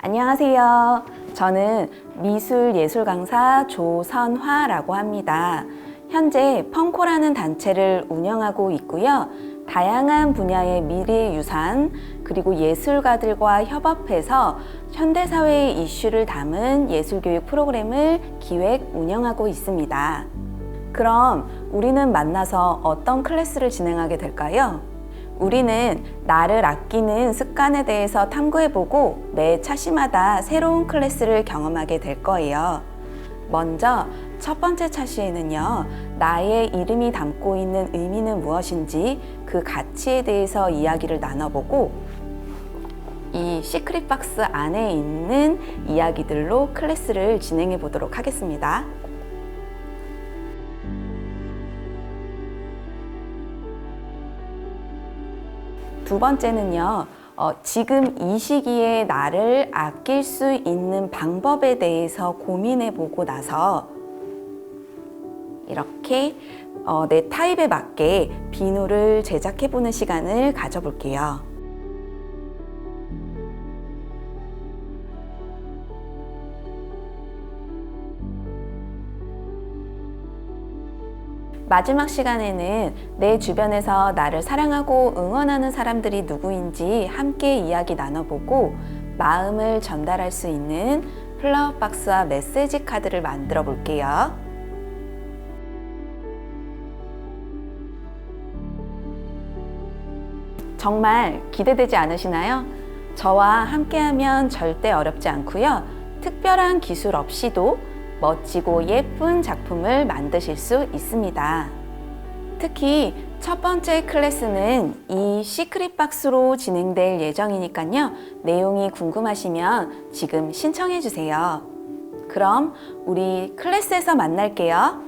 안녕하세요. 저는 미술 예술 강사 조선화라고 합니다. 현재 펑코라는 단체를 운영하고 있고요. 다양한 분야의 미래 유산 그리고 예술가들과 협업해서 현대사회의 이슈를 담은 예술교육 프로그램을 기획 운영하고 있습니다. 그럼 우리는 만나서 어떤 클래스를 진행하게 될까요? 우리는 나를 아끼는 습관에 대해서 탐구해보고 매 차시마다 새로운 클래스를 경험하게 될 거예요. 먼저 첫 번째 차시에는요, 나의 이름이 담고 있는 의미는 무엇인지 그 가치에 대해서 이야기를 나눠보고 이 시크릿 박스 안에 있는 이야기들로 클래스를 진행해 보도록 하겠습니다. 두 번째는요, 어, 지금 이 시기에 나를 아낄 수 있는 방법에 대해서 고민해 보고 나서 이렇게 어, 내 타입에 맞게 비누를 제작해 보는 시간을 가져볼게요. 마지막 시간에는 내 주변에서 나를 사랑하고 응원하는 사람들이 누구인지 함께 이야기 나눠보고 마음을 전달할 수 있는 플라워 박스와 메시지 카드를 만들어 볼게요. 정말 기대되지 않으시나요? 저와 함께하면 절대 어렵지 않고요. 특별한 기술 없이도 멋지고 예쁜 작품을 만드실 수 있습니다. 특히 첫 번째 클래스는 이 시크릿 박스로 진행될 예정이니까요. 내용이 궁금하시면 지금 신청해 주세요. 그럼 우리 클래스에서 만날게요.